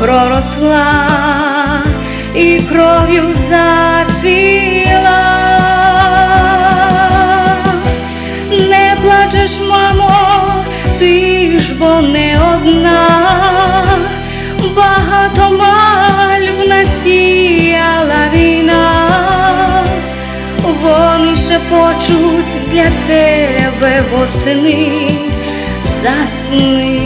Проросла і кров'ю зацвіла. Не плачеш, мамо, ти ж бо не одна, багато мальв насіяла війна, вони шепочуть для тебе восени, засни,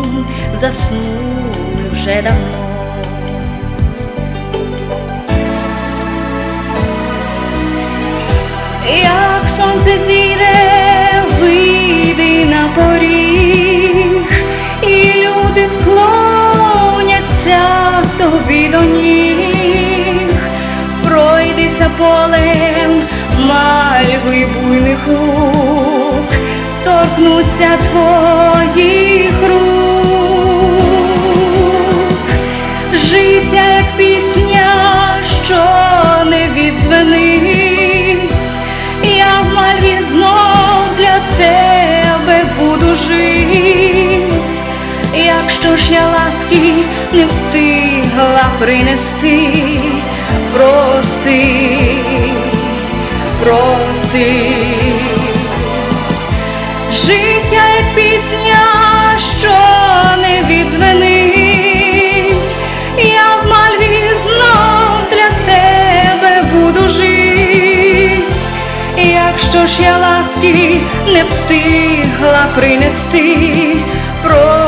заснули вже давно. Як сонце зійде, вийди на поріг, і люди вклоняться тобі до ніг, пройдися полем мальви буйних лук, торкнуться твоїх якщо ж я ласки не встигла принести, прости, прости. Життя як пісня, що не відзвенить, я в мальві знов для тебе буду жить, якщо ж я ласки не встигла принести, прости,